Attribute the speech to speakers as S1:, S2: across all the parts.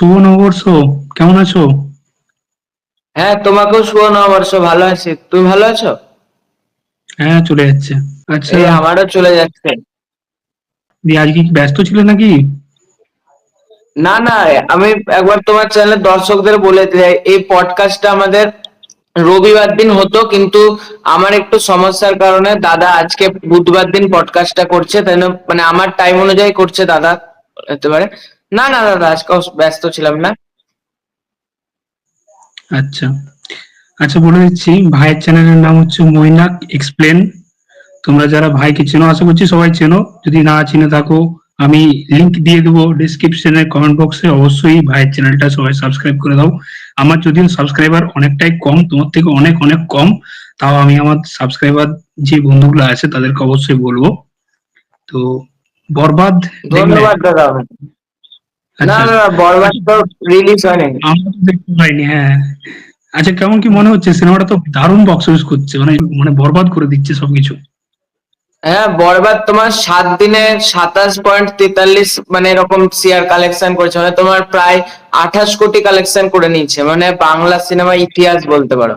S1: শুভ নববর্ষ। কেমন আছো?
S2: হ্যাঁ তোমাকেও শুভ নববর্ষ। ভালো আছি। তুমি ভালো আছো?
S1: হ্যাঁ চলে যাচ্ছে। আচ্ছা
S2: এই আমারও চলে যাচ্ছে।
S1: দিয়ে আজকে কি ব্যস্ত ছিলে নাকি?
S2: না না আমি একবার তোমার চ্যানেলের দর্শকদের বলে দিই এই পডকাস্টটা আমাদের রবিবার দিন হতো কিন্তু আমার একটু সমস্যার কারণে দাদা আজকে বুধবার দিন পডকাস্টটা করছে তাই মানে আমার টাইম অনুযায়ী করছে দাদা হতে পারে। না না দাদা আজকে ব্যস্ত ছিলাম না
S1: আচ্ছা আচ্ছা বলে দিচ্ছি ভাইয়ের চ্যানেলের নাম হচ্ছে মৈনাক এক্সপ্লেন তোমরা যারা ভাইকে চেনো আশা করছি সবাই চেনো যদি না চিনে থাকো আমি লিংক দিয়ে দেবো ডিসক্রিপশনে কমেন্ট বক্সে অবশ্যই ভাইয়ের চ্যানেলটা সবাই সাবস্ক্রাইব করে দাও আমার যদিও সাবস্ক্রাইবার অনেকটাই কম তোমার থেকে অনেক অনেক কম তাও আমি আমার সাবস্ক্রাইবার যে বন্ধুগুলো আছে তাদেরকে অবশ্যই বলব তো বরবাদ দেখলে?
S2: ধন্যবাদ দাদা না
S1: আচ্ছা।
S2: না না বরবাদ তো রিলিজ হয়নি।
S1: আমরা তো দেখতে পাইনি হ্যাঁ। আচ্ছা কেমন কি মনে হচ্ছে? সিনেমাটা তো দারুণ বক্স অফিস করছে মানে মানে বরবাদ করে দিচ্ছে সবকিছু।
S2: হ্যাঁ বরবাদ তোমার সাত দিনে সাতাশ পয়েন্ট তেতাল্লিশ মানে এরকম শেয়ার কালেকশন করেছে। মানে তোমার প্রায় আঠাশ কোটি কালেকশন করে নিয়েছে। মানে বাংলা সিনেমা ইতিহাস বলতে পারো।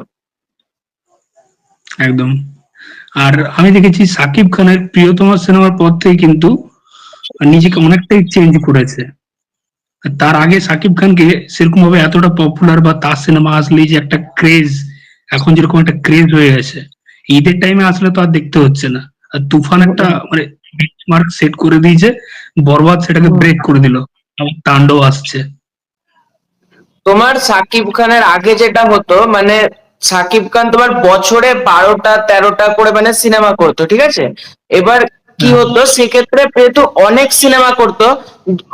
S1: একদম। আর আমি দেখেছি সাকিব খানের প্রিয়তম সিনেমার পর থেকে কিন্তু নিজেকে অনেকটাই চেঞ্জ করেছে। তার আগে সাকিব খানকে সেরকম ভাবে এতটা পপুলার বা তার সিনেমা আসলেই যে একটা ক্রেজ এখন যেরকম একটা ক্রেজ হয়ে গেছে ঈদের টাইমে আসলে তো আর দেখতে হচ্ছে না। আর তুফান একটা মানে মার্ক সেট করে দিয়েছে বরবাদ সেটাকে ব্রেক করে দিল তাণ্ডব আসছে।
S2: তোমার সাকিব খানের আগে যেটা হতো মানে সাকিব খান তোমার বছরে বারোটা তেরোটা করে মানে সিনেমা করতো ঠিক আছে? এবার কি। হতো? সেক্ষেত্রে প্রেতু অনেক সিনেমা করত।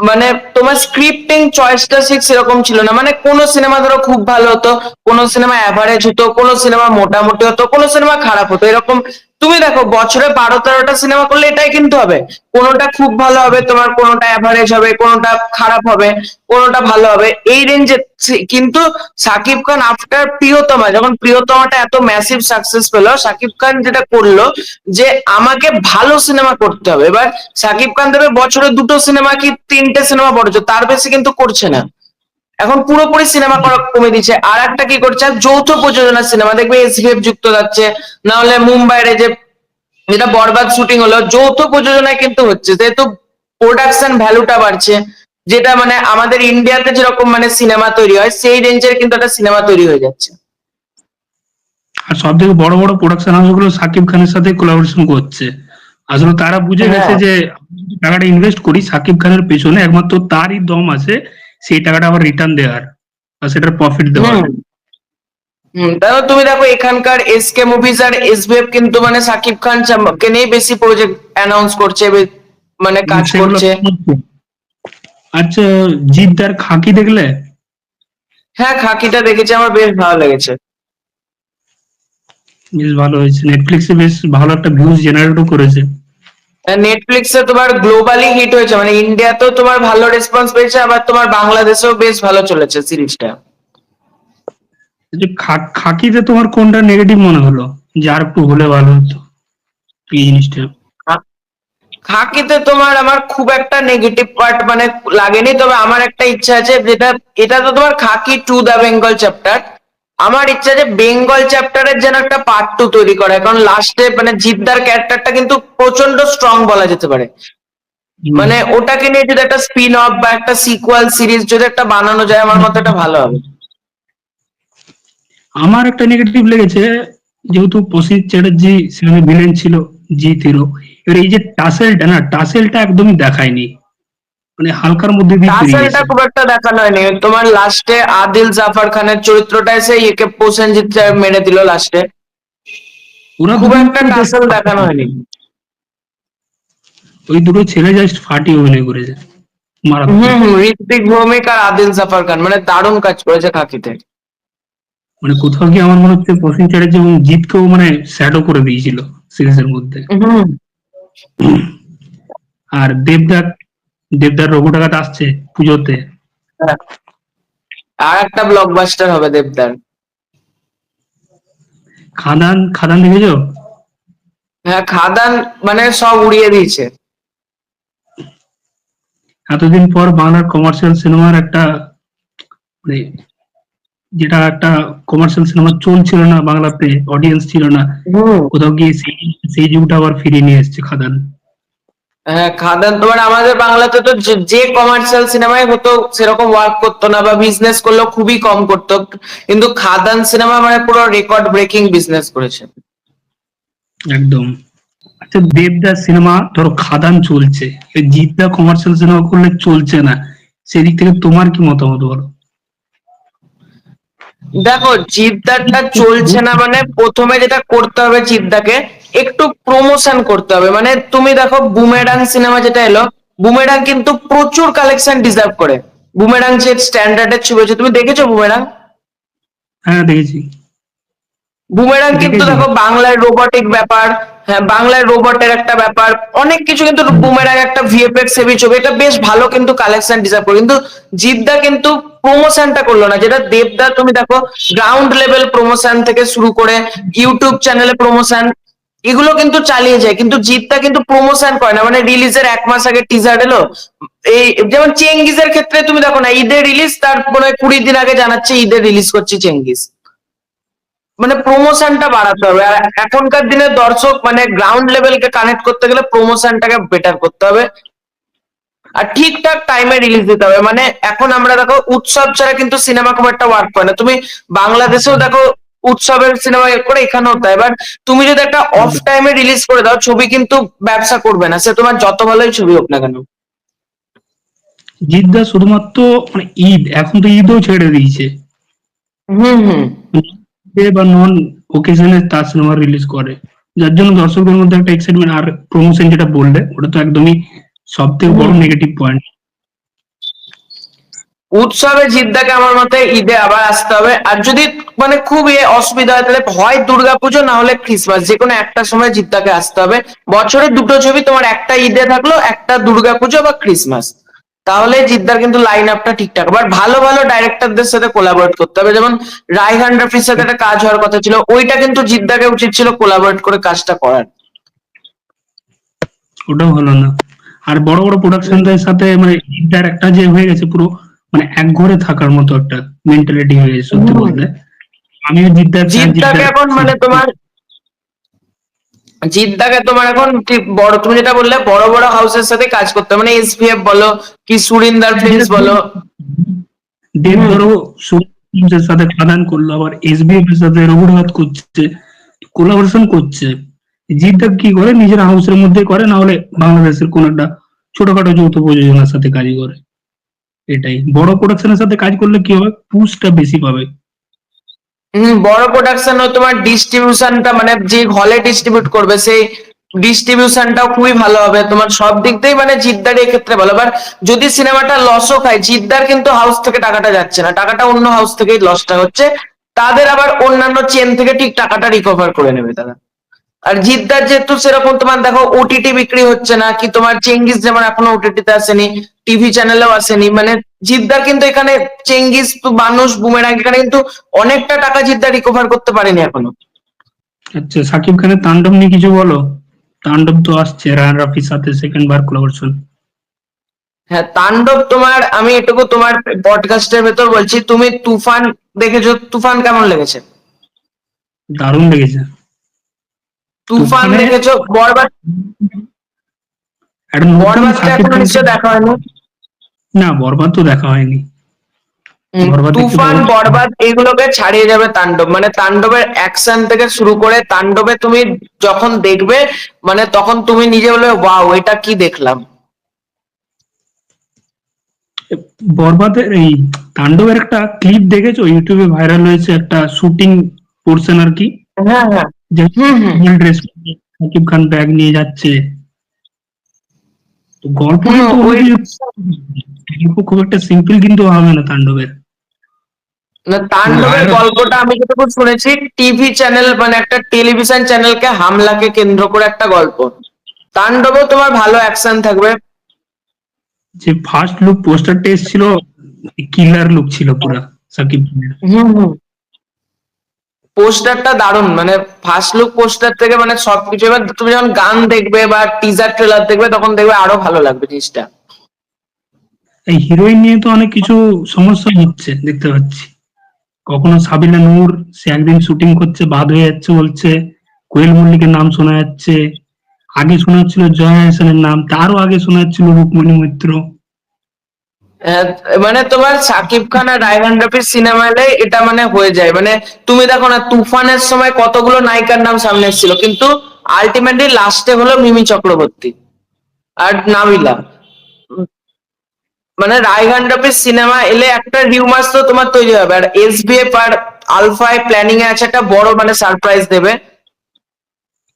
S2: মানে তোমার স্ক্রিপ্টিং চয়েসটা ঠিক সেরকম ছিল না। মানে কোন সিনেমা ধরো খুব ভালো হতো, কোন সিনেমা অ্যাভারেজ হতো, কোন সিনেমা মোটামুটি হতো, কোন সিনেমা খারাপ হতো। এরকম তুমি দেখো, বছরে বারো তেরোটা সিনেমা করলে এটাই কিন্তু হবে। কোনোটা খুব ভালো হবে, তোমার কোনোটা অ্যাভারেজ হবে, কোনোটা খারাপ হবে, কোনোটা ভালো হবে। এই রেঞ্জে কিন্তু সাকিব খান আফটার প্রিয়তমা, যখন প্রিয়তমাটা এত ম্যাসিভ সাকসেস পেল, সাকিব খান যেটা করল যে আমাকে ভালো সিনেমা করতে হবে। এবার সাকিব খান দেবে বছরে দুটো সিনেমা কি তিনটে সিনেমা বড়ছে তার বেশি কিন্তু করছে না। এখন পুরোপুরি সিনেমা করা কমে দিচ্ছে। আর একটা কি করছে? যৌথ প্রযোজনা সিনেমা। দেখবে এসভিএফ যুক্ত যাচ্ছে না হলে মুম্বাইয়ের যে যেটা বরবাদ শুটিং হলো যৌথ প্রযোজনায় কিন্তু হচ্ছে। যেহেতু প্রোডাকশন ভ্যালুটা বাড়ছে যেটা মানে আমাদের ইন্ডিয়াতে যেরকম মানে সিনেমা তৈরি হয় সেই রেঞ্জের কিন্তু একটা সিনেমা তৈরি হয়ে যাচ্ছে।
S1: আর সব থেকে বড় বড় প্রোডাকশন হাউসগুলো সাকিব খানের সাথে কোলাবোরেশন করছে। আসলে তারা বুঝে
S2: হ্যাঁ।
S1: গেছে যে আমরা টাকাটা ইনভেস্ট করি সাকিব খানের পেছনে একমাত্র তারই দম আছে সেই টাকাটা আবার রিটার্ন দেওয়ার বা সেটার প্রফিট দেওয়ার।
S2: তাহলে তুমি দেখো এখানকার এসকে মুভিজ আর এসবিএফ কিন্তু মানে সাকিব খান কে নিয়ে বেশি প্রজেক্ট অ্যানাউন্স করছে মানে কাজ করছে।
S1: আচ্ছা জিদ্দার খাকি দেখলে?
S2: হ্যাঁ খাকিটা দেখেছি আমার বেশ ভালো লেগেছে।
S1: বেশ ভালো হয়েছে। নেটফ্লিক্সে বেশ ভালো একটা ভিউজ জেনারেটও করেছে।
S2: নেটফ্লিক্সে তোমার গ্লোবালি হিট হয়েছে মানে ইন্ডিয়াতেও তোমার ভালো রেসপন্স পেয়েছে আবার তোমার বাংলাদেশেও বেশ ভালো চলেছে সিরিজটা
S1: যে খাকিতে তোমার কোনটা নেগেটিভ মনে হলো? যার একটু হলে ভালো হতো এই জিনিসটা।
S2: খাকিতে তোমার আমার খুব একটা নেগেটিভ পার্ট মানে লাগেনি তবে আমার একটা ইচ্ছা আছে যেটা এটা তো তোমার khaki to the Bengal chapter আমার ইচ্ছা যে বেঙ্গল চ্যাপ্টারের যেন একটা পার্ট টু তৈরি করা। কারণ লাস্টে মানে জিদ্দার ক্যারেক্টারটা কিন্তু প্রচণ্ড স্ট্রং বলা যেতে পারে। মানে ওটাকে নিয়ে যদি একটা স্পিন অফ বা একটা সিকুয়াল সিরিজ যদি একটা বানানো যায় আমার মতে এটা ভালো হবে।
S1: আমার একটা নেগেটিভ লেগেছে যেহেতু প্রসেনজিৎ চ্যাটার্জি সেখানে ভিলেন ছিল জিৎ হিরো এবার এই যে টাসেলটা না টাসেলটা একদমই দেখায়নি। মানে হালকার মধ্যে গেছে।
S2: খুব একটা দেখানো হয়নি। তোমার লাস্টে আদিল জাফর খানের চরিত্রটা এসে একে প্রসেনজিৎ মেরে দিল লাস্টে
S1: ওরা
S2: খুব একটা টাসেল দেখানো হয়নি।
S1: ওই দুটো ছেলে জাস্ট ফাটিয়ে অভিনয় করেছে।
S2: ঋত্বিক ভৌমিক আর আদিল জাফর খান। মানে দারুণ কাজ করেছে খাকিতে।
S1: মানে কোথাও গিয়ে আমার মনে হচ্ছে প্রসেনজিৎ চ্যাটার্জি এবং জিৎকেও মানে স্যাডও করে দিয়েছিল সিরিজের মধ্যে। আর দেবদার দেবদার রঘু টাকাতে আসছে পুজোতে।
S2: আর একটা ব্লকবাস্টার হবে দেবদার।
S1: খাদান খাদান দেখেছ?
S2: হ্যাঁ খাদান মানে সব উড়িয়ে দিয়েছে।
S1: এতদিন পর বাংলার কমার্শিয়াল সিনেমার একটা মানে যেটা একটা কমার্শিয়াল সিনেমা চলছিল না বাংলাতে অডিয়েন্স ছিল না। কোথাও গিয়ে সেই সেই যুগটা আবার ফিরিয়ে নিয়ে এসেছে খাদান।
S2: হ্যাঁ খাদান তোমার আমাদের বাংলাতে তো যে- কমার্শিয়াল সিনেমায় হতো সেরকম ওয়ার্ক করতো না বা বিজনেস করলেও খুবই কম করতো। কিন্তু খাদান সিনেমা মানে পুরো রেকর্ড ব্রেকিং বিজনেস করেছে।
S1: একদম। আচ্ছা দেবদাস সিনেমা ধরো খাদান চলছে। জিতদা কমার্শিয়াল সিনেমা করলে চলছে না। সেদিক থেকে তোমার কি মতামত বলো?
S2: দেখো জিদ্দারটা চলছে না মানে প্রথমে যেটা করতে হবে জিদ্দাকে একটু প্রমোশন করতে হবে। মানে তুমি দেখো বুমেরাং সিনেমা যেটা এলো বুমেরাং কিন্তু প্রচুর কালেকশন ডিজার্ভ করে। বুমেরাং যে স্ট্যান্ডার্ডের ছবি হচ্ছে তুমি দেখেছ বুমেরাং
S1: হ্যাঁ দেখেছি।
S2: বুমেরাং কিন্তু দেখো বাংলার রোবটিক ব্যাপার হ্যাঁ বাংলার রোবটের একটা ব্যাপার অনেক কিছু কিন্তু বুমেরাং একটা ভিএফএক্স হেভি ছবি এটা বেশ ভালো কিন্তু কালেকশন ডিজার্ভ করে। কিন্তু জিদ্দা কিন্তু প্রমোশনটা করল না যেটা দেবদা তুমি দেখো গ্রাউন্ড লেভেল প্রমোশন থেকে শুরু করে ইউটিউব চ্যানেলে প্রমোশন এগুলো কিন্তু চালিয়ে যায়, কিন্তু জিদ্দা কিন্তু প্রমোশন করে না। মানে রিলিজের এক মাস আগে টিজার এলো, এই যেমন চেঙ্গিজের ক্ষেত্রে তুমি দেখো না, ঈদের রিলিজ তার মানে কুড়ি দিন আগে জানাচ্ছে ঈদের রিলিজ করছে চেঙ্গিজ। মানে প্রমোশনটা বাড়াতে হবে। আর এখনকার দিনে দর্শক মানে গ্রাউন্ড লেভেলকে কানেক্ট করতে গেলে প্রমোশনটাকে বেটার করতে হবে। আর ঠিকঠাক টাইমে রিলিজ দিতে হবে। মানে এখন আমরা দেখো, উৎসব ছাড়া কিন্তু সিনেমা খুব একটা ওয়ার্ক করে না। তুমি বাংলাদেশেও দেখো উৎসবের সিনেমা করে এখানেও তাই এবার তুমি যদি একটা অফ টাইমে রিলিজ করে দাও ছবি কিন্তু ব্যবসা করবে না। সে তোমার যত ভালোই ছবি হোক না কেন।
S1: জিদ্দা শুধুমাত্র মানে ঈদ এখন তো ঈদও ছেড়ে দিয়েছে।
S2: হুম হুম।
S1: বা নন ওকেশনে তার সিনেমা রিলিজ করে। যার জন্য দর্শকদের মধ্যে একটা এক্সাইটমেন্ট আর প্রমোশন যেটা বললে ওটা তো একদমই সব থেকে বড় নেগেটিভ পয়েন্ট
S2: উৎসবে জিদ্দাকে আমার মতে ঈদে আবার আসতে হবে। আর যদি মানে খুব ইয়ে অসুবিধা হয়, তাহলে হয় দুর্গাপুজো, না হলে ক্রিসমাস। যে কোনো একটা সময় জিদ্দাকে আসতে হবে। বছরে দুটো ছবি তোমার একটা ঈদে থাকল, একটা দুর্গাপুজো বা ক্রিসমাস। তাহলে জিদ্দার কিন্তু লাইন আপটা ঠিকঠাক। আবার ভালো ভালো ডাইরেক্টরদের সাথে কোলাবোরেট করতে হবে। যেমন রায়হান রফির সাথে একটা কাজ হওয়ার কথা ছিল, ওইটা কিন্তু জিদ্দাকে উচিত ছিল কোলাবোরেট করে কাজটা করার।
S1: ওটাও হলো না। আর বড় বড় প্রোডাকশনদের সাথে মানে একটা যে হয়ে গেছে পুরো মানে এক ঘরে থাকার মতো একটা মেন্টালিটি হয়ে গেছে সত্যি বলতে। আমিও জিদ্দার fan,
S2: জিদ্দাকে এখন মানে তোমার জিদ্দাকে তোমার এখন বড় তুমি যেটা বললে বড় বড় হাউসের সাথে কাজ করতে মানে এসপিএফ বলো কি সুরিন্দার ফিল্মস বলো।
S1: দেব ধরো সুরের সাথে খাদান করল আবার এসবিএফ এর সাথে রঘুনাথ করছে কোলাবোরেশন করছে। জিদ্দা কি করে? নিজের হাউসের মধ্যে করে না হলে বাংলাদেশের কোন একটা ছোটখাটো যৌথ প্রযোজনার সাথে কাজ করে। এটাই। বড় প্রোডাকশনের সাথে কাজ করলে কি হবে? পুশটা বেশি পাবে।
S2: হম, বড় প্রোডাকশন তোমার ডিস্ট্রিবিউশনটা মানে যে হলে ডিস্ট্রিবিউট করবে, সেই ডিস্ট্রিবিউশনটাও খুবই ভালো হবে। তোমার সব দিক দিয়েই মানে জিদ্দার ক্ষেত্রে ভালো। এবার যদি সিনেমাটা লসও খায়, জিদ্দার কিন্তু হাউস থেকে টাকাটা যাচ্ছে না। টাকাটা অন্য হাউস থেকেই লসটা হচ্ছে। তাদের আবার অন্যান্য চেন থেকে ঠিক টাকাটা রিকভার করে নেবে তারা। আর জিদ্দার যেহেতু সেরকম তোমার দেখো ওটিটি বিক্রি হচ্ছে না কি তোমার চেঙ্গিস যেমন এখনও ওটিটিতে আসেনি টিভি চ্যানেলেও আসেনি মানে জিদ্দার কিন্তু এখানে চেঙ্গিস তো মানুষ বুমেরাং এখানে কিন্তু অনেকটা টাকা জিদ্দার রিকভার করতে পারেনি এখনও।
S1: আচ্ছা সাকিব খানের তাণ্ডব নিয়ে কিছু বলো? তাণ্ডব তো আসছে রায়ন রাফির সাথে সেকেন্ড বার কোলাবোরেশন
S2: হ্যাঁ তাণ্ডব তোমার আমি এটুকু তোমার পডকাস্টের ভেতর বলছি তুমি তুফান দেখেছ তুফান কেমন লেগেছে?
S1: দারুণ লেগেছে।
S2: তুফান দেখেছ? বরবাদ বরবাদটা
S1: এখনও
S2: নিশ্চয় দেখা হয়নি।
S1: না বরবাদ তো দেখা হয়নি।
S2: তুফান বরবাদ এগুলোকে ছাড়িয়ে যাবে তাণ্ডব। মানে তাণ্ডবের অ্যাকশন থেকে শুরু করে তাণ্ডবে তুমি যখন দেখবে মানে তখন তুমি নিজে বলবে ওয়াও এটা কি দেখলাম?
S1: বরবাদের এই তাণ্ডবের একটা ক্লিপ দেখেছ? ইউটিউবে ভাইরাল হয়েছে একটা শুটিং পোর্শন আর কি?
S2: হ্যাঁ হ্যাঁ।
S1: ড্রেস সাকিব খান ব্যাগ নিয়ে যাচ্ছে। তো গল্প খুব একটা সিম্পল কিন্তু হবে না তাণ্ডবের।
S2: না তাণ্ডবের গল্পটা আমি যেটুকু শুনেছি টিভি চ্যানেল মানে একটা টেলিভিশন চ্যানেলকে হামলাকে কেন্দ্র করে একটা গল্প। তাণ্ডবেও তোমার ভালো অ্যাকশন থাকবে।
S1: যে ফার্স্ট লুক পোস্টারটা এসেছিল কিলার লুক ছিল পুরা সাকিব খানের।
S2: হুম হুম। পোস্টারটা দারুণ মানে ফার্স্ট লুক পোস্টার থেকে মানে সবকিছু, এবার তুমি যখন গান দেখবে বা টিজার ট্রেলার দেখবে, তখন দেখবে আরও ভালো লাগবে জিনিসটা।
S1: এই হিরোইন নিয়ে তো অনেক কিছু সমস্যা হচ্ছে, দেখতে পাচ্ছি। কখনো সাবিনা নূর, সে একদিন শুটিং করছে, বাদ হয়ে যাচ্ছে, বলছে, কোয়েল মল্লিকের নাম শোনা যাচ্ছে। আগে শোনা যাচ্ছিল জয়া হাসানের নাম, তারও আগে শোনা যাচ্ছিল রুকমণি মৈত্র।
S2: মানে তোমার সাকিব খান আর রায়হান রাফির সিনেমা এলে এটা মানে হয়ে যায়। মানে তুমি দেখো না তুফানের সময় কতগুলো নায়িকার নাম সামনে এসেছিল কিন্তু আলটিমেটলি লাস্টে হলো মিমি চক্রবর্তী আর নাবিলা। মানে রায়হান রাফির সিনেমা এলে একটা রিউমার্স তো তোমার তৈরি হবে আর এস এসবিএফ আর আলফায় প্ল্যানিং এ আছে একটা বড় মানে সারপ্রাইজ দেবে।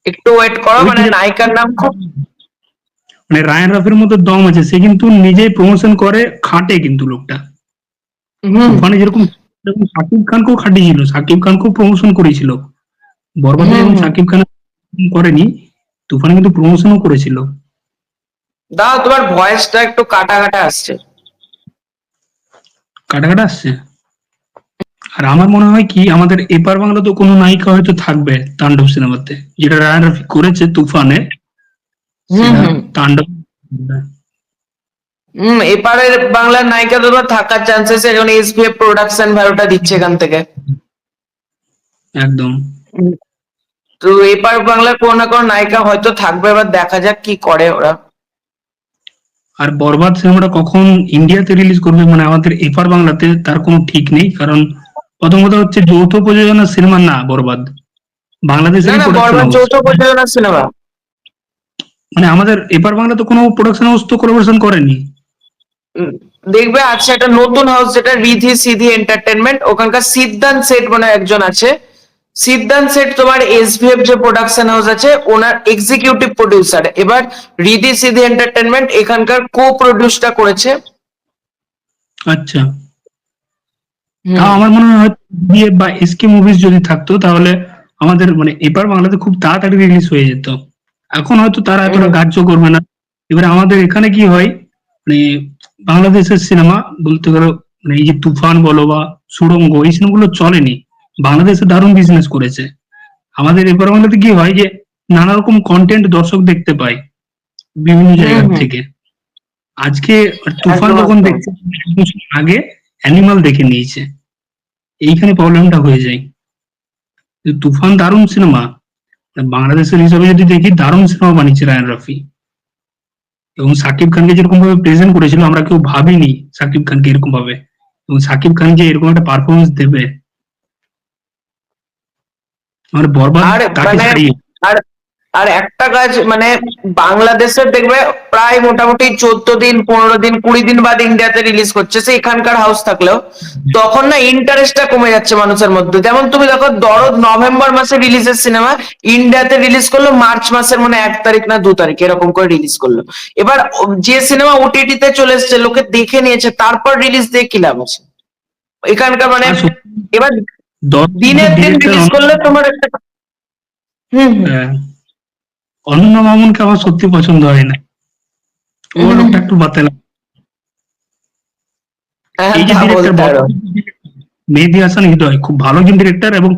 S2: একটু ওয়েট করো মানে নায়িকার নাম খুব
S1: মানে রায়ান রাফির মতো দম আছে সে কিন্তু নিজেই প্রমোশন করে খাটে কিন্তু লোকটা। ওখানে যেরকম সাকিব খানকেও খাটিয়েছিল সাকিব খানকেও প্রমোশন করেছিল। বরবাদে
S2: হুম,
S1: সাকিব খান করেনি তুফানে কিন্তু প্রমোশনও করেছিল।
S2: দাও তোমার ভয়েসটা একটু কাটা কাটা আসছে।
S1: কাটা কাটা আসছে? আর আমার মনে হয় কি আমাদের এপার বাংলা তো কোনো নায়িকা হয়তো থাকবে তাণ্ডব সিনেমাতে যেটা রায়ান রাফি করেছে তুফানে। তাণ্ডব
S2: হম। এপারের বাংলার নায়িকা তো থাকার চান্সেস এখন এসবিএফ প্রোডাকশন ভ্যালুটা দিচ্ছে এখান থেকে।
S1: একদম।
S2: তো এপার বাংলার কোনো না কোনো নায়িকা হয়তো থাকবে এবার দেখা যাক কি করে ওরা।
S1: আর বরবাদ সিনেমাটা কখন ইন্ডিয়াতে রিলিজ করবে মানে আমাদের এপার বাংলাতে তার কোনো ঠিক নেই কারণ প্রথম কথা হচ্ছে যৌথ প্রযোজনা সিনেমা না বরবাদ। বাংলাদেশের
S2: যৌথ প্রযোজনা সিনেমা।
S1: মানে আমাদের এপার বাংলা তো কোনো প্রোডাকশন হাউস তো কোলাবোরেশন করেনি।
S2: দেখবে আছে একটা নতুন হাউস যেটা রিধি সিধি এন্টারটেনমেন্ট ওখানকার সিদ্ধান্ত সেট মনে একজন আছে। সিদ্ধান্ত সেট তোমার এসভিএফ যে প্রোডাকশন হাউস আছে ওনার এক্সিকিউটিভ প্রডিউসার এবার রিধি সিধি এন্টারটেনমেন্ট এখানকার কো প্রডিউসটা করেছে।
S1: আচ্ছা। আমার মনে হয় বিএ বা এসকে মুভিজ যদি থাকতো তাহলে আমাদের মানে এপার বাংলাতে খুব তাড়াতাড়ি রিলিজ হয়ে যেত। এখন হয়তো তারা এতটা। গ্রাহ্য করবে না। এবারে আমাদের এখানে কি হয়? মানে বাংলাদেশের সিনেমা বলতে গেলে মানে এই যে তুফান বলো বা সুড়ঙ্গ এই সিনেমাগুলো চলেনি। বাংলাদেশে দারুণ বিজনেস করেছে। আমাদের এপার বাংলাতে কি হয় যে নানা রকম কন্টেন্ট দর্শক দেখতে পায় বিভিন্ন জায়গা থেকে। আজকে তুফান যখন দেখছে আগে অ্যানিমাল দেখে নিয়েছে। এইখানে প্রবলেমটা হয়ে যায়। তুফান দারুণ সিনেমা বাংলাদেশের হিসাবে যদি দেখি দারুণ সিনেমা বানিয়েছে রায়ন রাফি। এবং সাকিব খানকে যেরকম ভাবে প্রেজেন্ট করেছিল আমরা কেউ ভাবিনি সাকিব খানকে এরকম ভাবে এবং সাকিব খান যে এরকম একটা পারফরমেন্স দেবে আমার বরবাদ তাকে
S2: মানে
S1: ছাড়িয়ে
S2: আর আর একটা কাজ মানে বাংলাদেশের দেখবে প্রায় মোটামুটি চোদ্দ দিন পনেরো দিন কুড়ি দিন বাদ ইন্ডিয়াতে রিলিজ করছে সে এখানকার হাউস থাকলেও। তখন না ইন্টারেস্টটা কমে যাচ্ছে মানুষের মধ্যে। যেমন তুমি দেখো দরদ নভেম্বর মাসে রিলিজের সিনেমা ইন্ডিয়াতে রিলিজ করল মার্চ মাসের মানে এক তারিখ না দু তারিখ এরকম করে রিলিজ করল। এবার যে সিনেমা ওটিটি তে চলে এসছে লোকে দেখে নিয়েছে তারপর রিলিজ দিয়ে কি লাভ আছে? এখানকার মানে এবার দিনের দিন রিলিজ করলে তোমার একটা হুম হুম।
S1: হ্যাঁ। অনন্য মামুনকে আমার সত্যি পছন্দ হয় না। ও লোকটা একটু বাতেলা।
S2: হ্যাঁ,
S1: এই যে ডিরেক্টর মেহেদি হাসান হৃদয় খুব ভালো একজন ডিরেক্টর এবং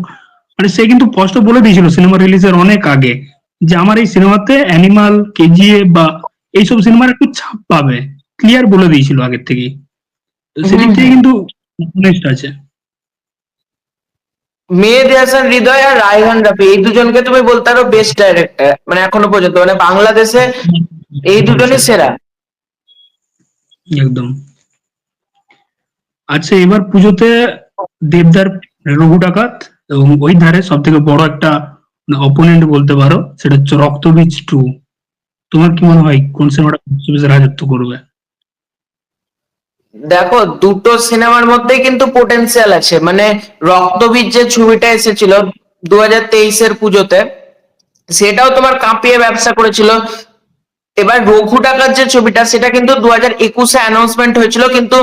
S1: মানে সে কিন্তু স্পষ্ট বলে দিয়েছিল সিনেমা রিলিজের অনেক আগে যে আমার এই সিনেমাতে অ্যানিমাল কেজিএ বা এইসব সিনেমার একটু ছাপ পাবে। ক্লিয়ার বলে দিয়েছিল আগের থেকেই। তো সেদিক থেকে কিন্তু আছে।
S2: মেহেদি হাসান, হৃদয় আর রায়হান রাফি, এই দুজনকে তুমি বলতে পারো বেস্ট ডাইরেক্টর মানে এখনও পর্যন্ত মানে বাংলাদেশে এই দুজনই সেরা।
S1: একদম। আচ্ছা এবার পুজোতে দেবদার রঘু ডাকাত এবং ওই ধারে সব থেকে বড় একটা অপোনেন্ট বলতে পারো, সেটা হচ্ছে রক্তবীজ টু তোমার কি মনে হয়, কোন সিনেমাটা রাজত্ব করবে?
S2: দেখো, দুটো সিনেমার মধ্যেই কিন্তু পোটেনশিয়াল আছে। মানে রক্তবীজ যে ছবিটা এসেছিল দু হাজার তেইশের পুজোতে, সেটাও তোমার কাঁপিয়ে ব্যবসা করেছিল। এবার রঘু ডাকাত যে ছবিটা, সেটা কিন্তু দু হাজার একুশে অ্যানাউন্সমেন্ট হয়েছিল, কিন্তু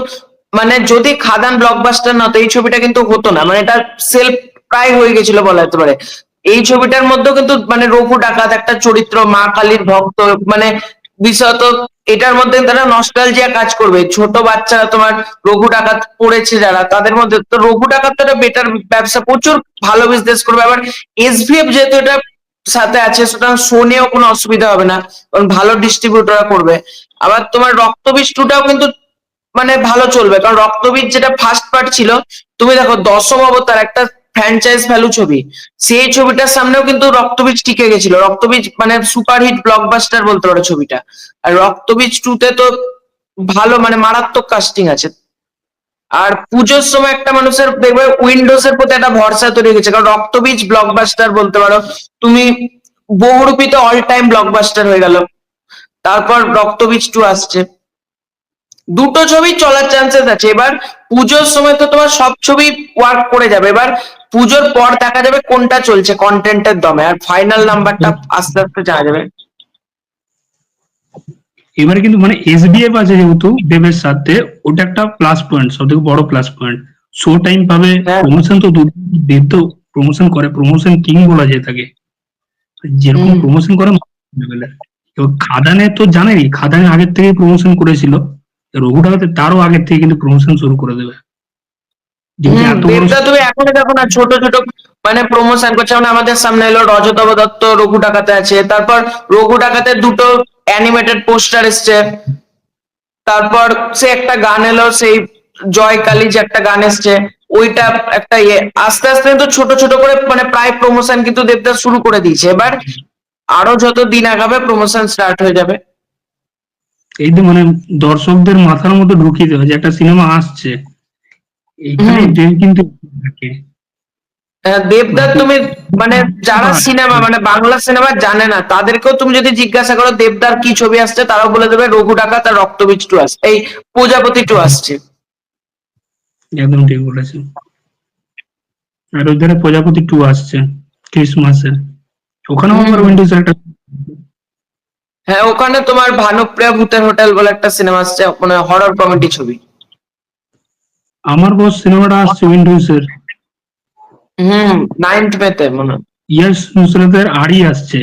S2: মানে যদি খাদান ব্লকবাস্টার না, তো এই ছবিটা কিন্তু হতো না। মানে এটা সেলফ প্রায় হয়ে গেছিল বলা যেতে পারে। এই ছবিটার মধ্যেও কিন্তু মানে রঘু ডাকাত একটা চরিত্র, মা কালীর ভক্ত মানে বিশেষত এটার মধ্যে তারা নস্টালজিয়া কাজ করবে। ছোট বাচ্চারা তোমার রঘু ডাকাত পড়েছে যারা, তাদের মধ্যে তো রঘু ডাকাত তো একটা বেটার ব্যবসা, প্রচুর ভালো বিজনেস করবে। আবার এসভিএফ যেহেতু এটা সাথে আছে, সুতরাং শোনেও কোনো অসুবিধা হবে না, কারণ ভালো ডিস্ট্রিবিউটররা করবে। আবার তোমার রক্তবীজ টুটাও কিন্তু মানে ভালো চলবে, কারণ রক্তবীজ যেটা ফার্স্ট পার্ট ছিল, তুমি দেখো দশম অবতার, একটা ফ্র্যাঞ্চাইজ ভ্যালু ছবি। সেই ছবিটার সামনেও কিন্তু রক্তবীজ টিকে গেছিল। রক্তবীজ মানে সুপারহিট ব্লকবাস্টার বলতে পারো ছবিটা। আর রক্তবীজ টু তে তো ভালো মানে মারাত্মক কাস্টিং আছে। আর পুজোর সময় একটা মানুষের দেখবে উইন্ডোজ এর প্রতি একটা ভরসা তৈরি হয়ে গেছে। কারণ রক্তবীজ ব্লকবাস্টার বলতে পারো, তুমি বহুরূপীতে অল টাইম ব্লকবাস্টার হয়ে গেল। তারপর রক্তবীজ টু আসছে। দুটো ছবি চলার চান্সেস আছে। এবার পুজোর সময় তো তোমার সব ছবি ওয়ার্ক করে যাবে। এবার পুজোর পর দেখা যাবে কোনটা চলছে কন্টেন্টের দমে। আর ফাইনাল নাম্বারটা আস্তে আস্তে জানা যাবে।
S1: এবারে কিন্তু মানে এসবিএফ আছে যেহেতু দেবের সাথে ওটা একটা প্লাস পয়েন্ট সব থেকে বড় প্লাস পয়েন্ট শো টাইম পাবে
S2: হ্যাঁ।
S1: প্রমোশন তো দেব তো প্রমোশন করে প্রমোশন কিং বলা যায় তাকে। যেরকম প্রমোশন করে খাদানে তো জানেনই খাদানে আগের থেকে প্রমোশন করেছিল। রঘুটাতে তারও আগের থেকে কিন্তু প্রমোশন শুরু করে দেবে যেহেতু
S2: হুম,
S1: এত বড়
S2: দেবদা তুমি এখনও দেখো না ছোট ছোট মানে প্রমোশন করছে। মানে আমাদের সামনে এলো রজতব দত্ত রঘু ডাকাতে আছে। তারপর রঘু ডাকাতে দুটো অ্যানিমেটেড পোস্টার এসছে। তারপর সে একটা গান এলো সেই জয় কালী যে একটা গান এসছে ওইটা একটা ইয়ে। আস্তে আস্তে কিন্তু ছোট ছোট করে মানে প্রায় প্রমোশন কিন্তু দেবদা শুরু করে দিয়েছে। এবার আরও যত দিন আগাবে প্রমোশন স্টার্ট হয়ে যাবে।
S1: এই তো মানে দর্শকদের মাথার মধ্যে ঢুকিয়ে দেওয়া যে একটা সিনেমা আসছে। কিন্তু থাকে।
S2: দেবদার তুমি মানে যারা সিনেমা মানে বাংলা সিনেমা জানে না তাদেরকেও তুমি যদি জিজ্ঞাসা করো দেবদার কি ছবি আসছে তারাও বলে দেবে রঘু ডাকাত আর রক্তবীজ টু আসছে এই প্রজাপতি টু আসছে।
S1: একদম ঠিক বলেছেন। আর ওই ধারে প্রজাপতি টু আসছে ক্রিসমাসের। ওখানেও। আবার উইন্ডোজ একটা
S2: হ্যাঁ ওখানে তোমার ভানুপ্রিয়া ভূতের হোটেল বলে একটা সিনেমা আসছে মানে হরর কমেডি ছবি।
S1: আমার বস সিনেমাটা আসছে উইন্ডোজ এর।
S2: হুম নাইন্থ মেতে মনে।
S1: ইয়াস নুসরতের আড়ি আসছে।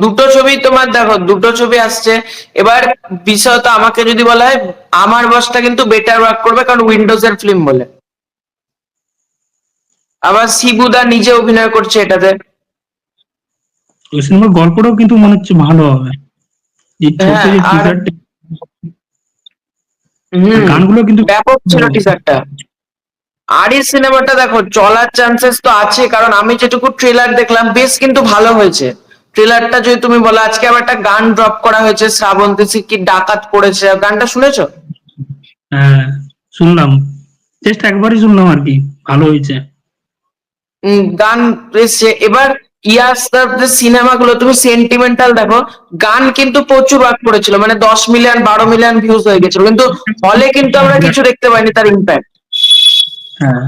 S2: দুটো ছবি তোমার দেখো দুটো ছবি আসছে। এবার বিষয়ত আমাকে যদি বলা হয় আমার বসটা কিন্তু বেটার ওয়ার্ক করবে কারণ উইন্ডোজ এর ফিল্ম বলে। আবার শিবুদা নিজে অভিনয় করছে এটাতে।
S1: ওই সিনেমার গল্পটাও কিন্তু মনে হচ্ছে ভালো হবে। যে ছোট
S2: হ্যাঁ,
S1: যে
S2: আর-
S1: টিজারটা
S2: হুম
S1: গানগুলো কিন্তু
S2: ব্যাপক ছিল টিজারটা আর এই সিনেমাটা দেখো চলার চান্সেস তো আছে কারণ আমি যেটুকু ট্রেলার দেখলাম বেশ কিন্তু ভালো হয়েছে। ট্রেলারটা যদি তুমি বলো আজকে আবার একটা গান ড্রপ করা হয়েছে শ্রাবন্তী সিক্কি ডাকাত পড়েছে গানটা শুনেছো?
S1: হ্যাঁ শুনলাম। জাস্ট একবারই শুনলাম আর কি ভালো হয়েছে।
S2: গান এসছে। এবার ইয়াস্তার যে সিনেমাগুলো তুমি সেন্টিমেন্টাল দেখো গান কিন্তু প্রচুর ওয়ার্ক করেছিল মানে দশ মিলিয়ন বারো মিলিয়ন ভিউজ হয়ে গেছিল কিন্তু হলে কিন্তু আমরা কিছু দেখতে পাইনি তার ইম্প্যাক্ট
S1: হ্যাঁ।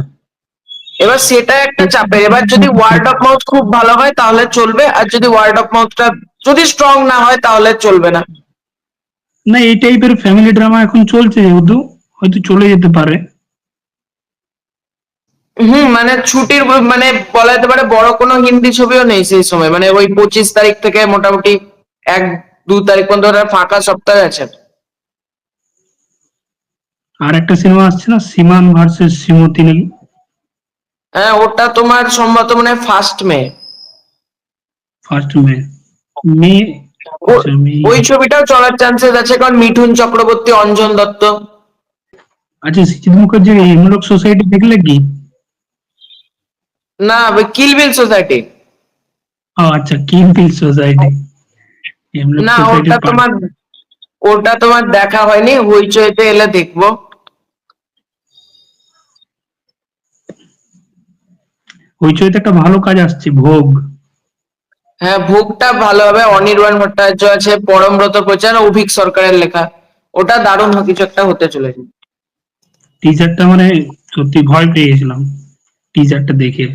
S2: এবার সেটা একটা চাপের এবার যদি ওয়ার্ড অফ মাউথ খুব ভালো হয় তাহলে চলবে আর যদি ওয়ার্ড অফ মাউথটা যদি স্ট্রং না হয় তাহলে চলবে না।
S1: না এই টাইপের ফ্যামিলি ড্রামা এখন চলছে যেহেতু হয়তো চলে যেতে পারে।
S2: হুম মানে ছুটির মানে বলা যেতে পারে বড় কোনো হিন্দি ছবিও নেই সেই সময়। মানে ওই পঁচিশ তারিখ থেকে মোটামুটি এক দু তারিখ পর্যন্ত ফাঁকা সপ্তাহে আছে।
S1: আর একটা সিনেমা আসছে না? সীমান ভার্সেস শ্রীমতী নাকি
S2: হ্যাঁ ওটা তোমার সম্ভবত মানে ফার্স্ট মে।
S1: First May. মে আচ্ছা, মে
S2: ওই ছবিটাও চলার চান্সেস আছে কারণ মিঠুন চক্রবর্তী অঞ্জন দত্ত।
S1: আচ্ছা সিজিত মুখার্জির হেমলক সোসাইটি দেখলে কি?
S2: না কিলবিল সোসাইটি
S1: ও আচ্ছা কিমপিল সোসাইটি
S2: না ওটা তোমার ওটা তোমার দেখা হয়নি হইচইতে এলে দেখব।
S1: হইচইতে একটা ভালো কাজ আসছে ভোগ।
S2: হ্যাঁ ভোগটা ভালো হবে অনির্বাণ ভট্টাচার্য আছে পরমব্রত প্রচার অভিক সরকারের লেখা। ওটা দারুণ কিছু একটা হতে চলেছে।
S1: টিজারটা মানে সত্যি ভয় পেয়ে গেছিলাম টিজারটা দেখে।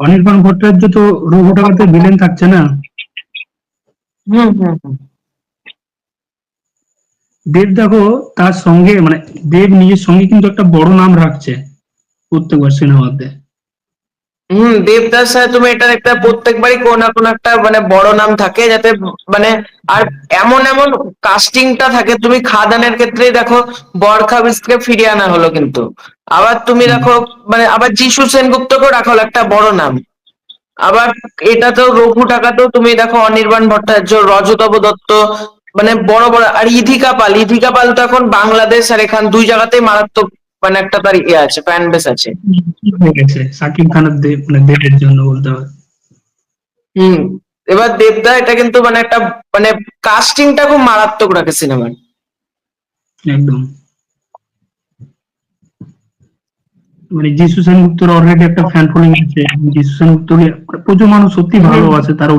S1: অনির্বাণ ভট্টাচার্য তো রঘুটাকাতে ভিলেন থাকছে না?
S2: হুম হুম হুম।
S1: দেব দেখো তার সঙ্গে মানে দেব নিজের সঙ্গে কিন্তু একটা বড় নাম রাখছে প্রত্যেকবার সিনেমাতে।
S2: হম দেবদাস তুমি এটা একটা প্রত্যেকবারই কোনো না কোনো একটা মানে বড় নাম থাকে যাতে মানে আর এমন এমন কাস্টিংটা থাকে তুমি খাদানের ক্ষেত্রেই দেখো বরখা বিস্টকে ফিরিয়ে আনা হলো কিন্তু। আবার তুমি দেখো মানে আবার যিশু সেনগুপ্তকেও রাখা হলো একটা বড় নাম। আবার এটা তো রঘু টাকাতেও তুমি দেখো অনির্বাণ ভট্টাচার্য রজতব দত্ত মানে বড় বড় আর ইধিকা পাল ইধিকা পাল তো এখন বাংলাদেশ আর এখান দুই জায়গাতেই মারাত্মক মানে একটা তার ইয়ে আছে ফ্যান বেস আছে।
S1: সাকিব খানের দেব মানে দেবের জন্য বলতে হবে।
S2: হুম এবার দেবদা এটা কিন্তু মানে একটা মানে কাস্টিংটা খুব মারাত্মক রাখে সিনেমার।
S1: একদম। মানে যিশু সেনগুপ্তর অলরেডি একটা ফ্যান ফলোইং আছে যিশু সেনগুপ্তর প্রচুর মানুষ সত্যি ভালোবাসে তার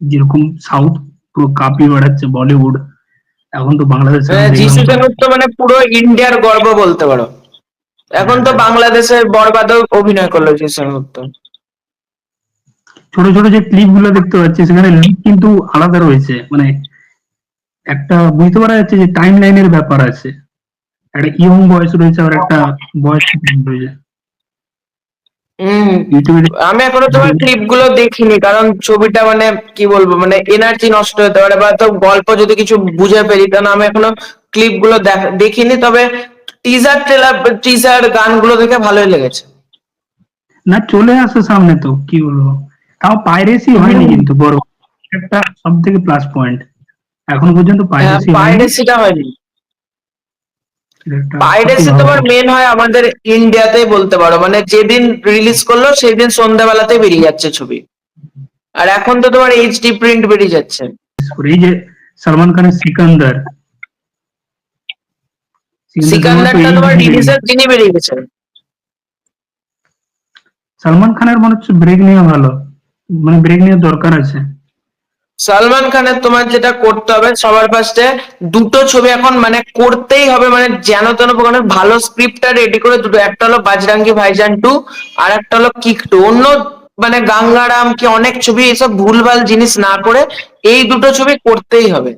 S1: যেরকম সাউথ পুরো কাঁপিয়ে বেড়াচ্ছে বলিউড এখন তো বাংলাদেশ
S2: মানে যিশু সেনগুপ্ত মানে পুরো ইন্ডিয়ার গর্ব বলতে পারো। এখন তো বাংলাদেশের বরবাদও অভিনয় করল সেনগুপ্ত
S1: ছোট ছোট যে ক্লিপগুলো দেখতে পাচ্ছি সেখানে লিপ কিন্তু আলাদা রয়েছে। মানে একটা বুঝতে পারা যাচ্ছে যে টাইম লাইনের ব্যাপার আছে। একটা ইয়ং বয়স রয়েছে আর একটা বয়স রয়েছে।
S2: আমি এখনও তোমার ক্লিপগুলো দেখিনি কারণ ছবিটা মানে কি বলব মানে এনার্জি নষ্ট হতে পারে বা তো গল্প যদি কিছু বুঝে ফেলি কারণ আমি এখনও ক্লিপগুলো দেখ- দেখিনি তবে টিজার ট্রেলার টিজার গানগুলো দেখে ভালোই লেগেছে।
S1: না চলে আসে সামনে তো কি বলব? তাও পাইরেসি হয়নি কিন্তু বড় একটা সব থেকে প্লাস পয়েন্ট এখন পর্যন্ত পাইরেসি হয়নি।
S2: পাইরেসিটা হয়নি। পাইরেসি তোমার মেন হয় আমাদের ইন্ডিয়াতেই বলতে পারো। মানে যেদিন রিলিজ করল সেই দিন সন্ধ্যাবেলাতে বেরিয়ে যাচ্ছে ছবি। আর এখন তো তোমার এইচডি প্রিন্ট বেরিয়ে যাচ্ছে।
S1: এই যে সালমান খানের সিকান্দার
S2: সিকান্দারটা তোমার বেরিয়ে
S1: সালমান খানের মনে হচ্ছে ব্রেক নেওয়া ভালো। মানে ব্রেক নেওয়ার দরকার আছে।
S2: সালমান খানের তোমার যেটা করতে হবে সবার ফার্স্টে দুটো ছবি এখন মানে করতেই হবে মানে যেন তেন ভালো স্ক্রিপ্টটা রেডি করে দুটো। একটা হলো বাজরাঙ্গি ভাইজান টু আর একটা হলো কিক টু অন্য মানে গাঙ্গারাম কি অনেক ছবি এসব ভুলভাল জিনিস না করে এই দুটো ছবি করতেই হবে।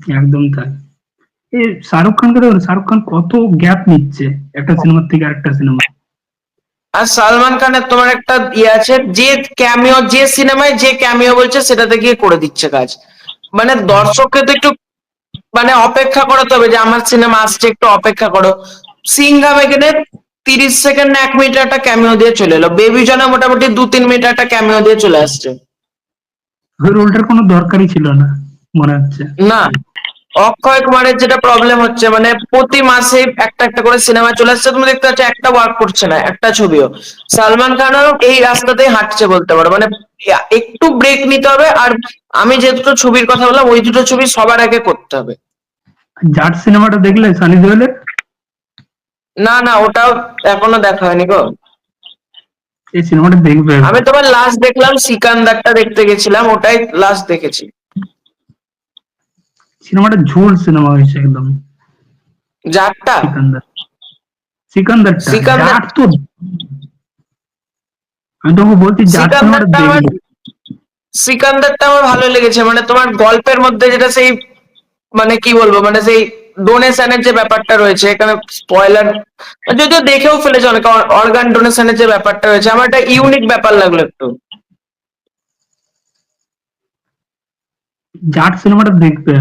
S1: একদম তাই। এই শাহরুখ খানকে দেখো শাহরুখ খান কত গ্যাপ নিচ্ছে একটা সিনেমার থেকে আরেকটা সিনেমা
S2: আর সালমান খানের তোমার একটা ইয়ে আছে যে ক্যামিও যে সিনেমায় যে ক্যামিও বলছে সেটাতে গিয়ে করে দিচ্ছে কাজ। মানে দর্শককে তো একটু মানে অপেক্ষা করাতে হবে যে আমার সিনেমা আসছে একটু অপেক্ষা করো। সিংহাম এখানে তিরিশ সেকেন্ড না এক মিনিট একটা ক্যামিও দিয়ে চলে এলো। বেবি জনে মোটামুটি দু তিন মিনিট একটা ক্যামিও দিয়ে চলে আসছে।
S1: ওই রোলটার কোনো দরকারই ছিল না মনে হচ্ছে।
S2: না। অক্ষয় কুমারের যেটা প্রবলেম হচ্ছে মানে প্রতি মাসে একটা একটা করে সিনেমা চলে আসছে। তুমি দেখতে পাচ্ছ একটা ওয়ার্ক করছে না একটা ছবিও। সালমান খানও এই রাস্তাতেই হাঁটছে বলতে পারো। মানে একটু ব্রেক নিতে হবে আর আমি যে দুটো ছবির কথা বললাম ওই দুটো ছবি সবার আগে করতে হবে।
S1: জাট সিনেমাটা দেখলে সানি দেওয়ালের?
S2: না না ওটাও এখনও দেখা হয়নি গো।
S1: এই সিনেমাটা দেখবে।
S2: আমি তোমার লাস্ট দেখলাম সিকান্দারটা দেখতে গেছিলাম ওটাই লাস্ট দেখেছি।
S1: সিনেমাটা ঝোল সিনেমা হয়েছে একদম।
S2: যারটা
S1: সিকান্দার।
S2: সিকান্দার-
S1: জাট তো আমি তোমাকে বলছি জাট সিনেমাটা
S2: সিকান্দারটা আমার ভালো লেগেছে মানে তোমার গল্পের মধ্যে যেটা সেই মানে কি বলব মানে সেই ডোনেশনের যে ব্যাপারটা রয়েছে এখানে স্পয়লার যদিও দেখেও ফেলেছে অনেকে অর্গান ডোনেশনের যে ব্যাপারটা রয়েছে আমার একটা ইউনিক ব্যাপার লাগল একটু।
S1: জাট সিনেমাটা দেখবে।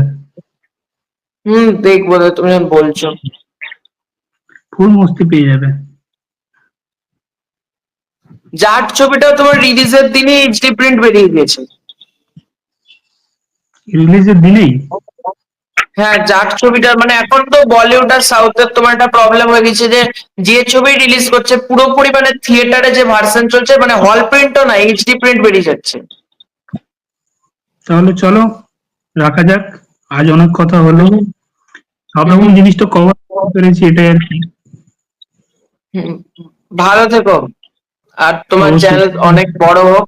S2: হুম দেখব তো, তুমি যখন বলছো।
S1: ফুল মস্তি পেয়ে যাবে।
S2: জাট ছবিটাও তোমার রিলিজের দিনই এইচডি প্রিন্ট বেরিয়ে গিয়েছে।
S1: রিলিজের দিনেই?
S2: হ্যাঁ জাট ছবিটা মানে এখন তো বলিউড আর সাউথের তোমার একটা প্রবলেম হয়ে গেছে যে যে ছবি রিলিজ করছে পুরোপুরি মানে থিয়েটারে যে ভার্সন চলছে মানে হল প্রিন্টও না এইচডি প্রিন্ট বেরিয়ে যাচ্ছে।
S1: তাহলে চলো রাখা যাক। আজ অনেক কথা হলো। সব রকম জিনিসটা কভার পেরেছি এটাই আর কি।
S2: ভালো থেকো। আর তোমার চ্যানেল অনেক বড় হোক।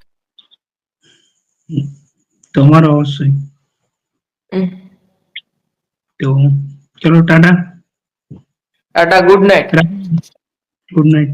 S1: তোমার অবশ্যই। তো চলো tata.
S2: Tata good night
S1: good night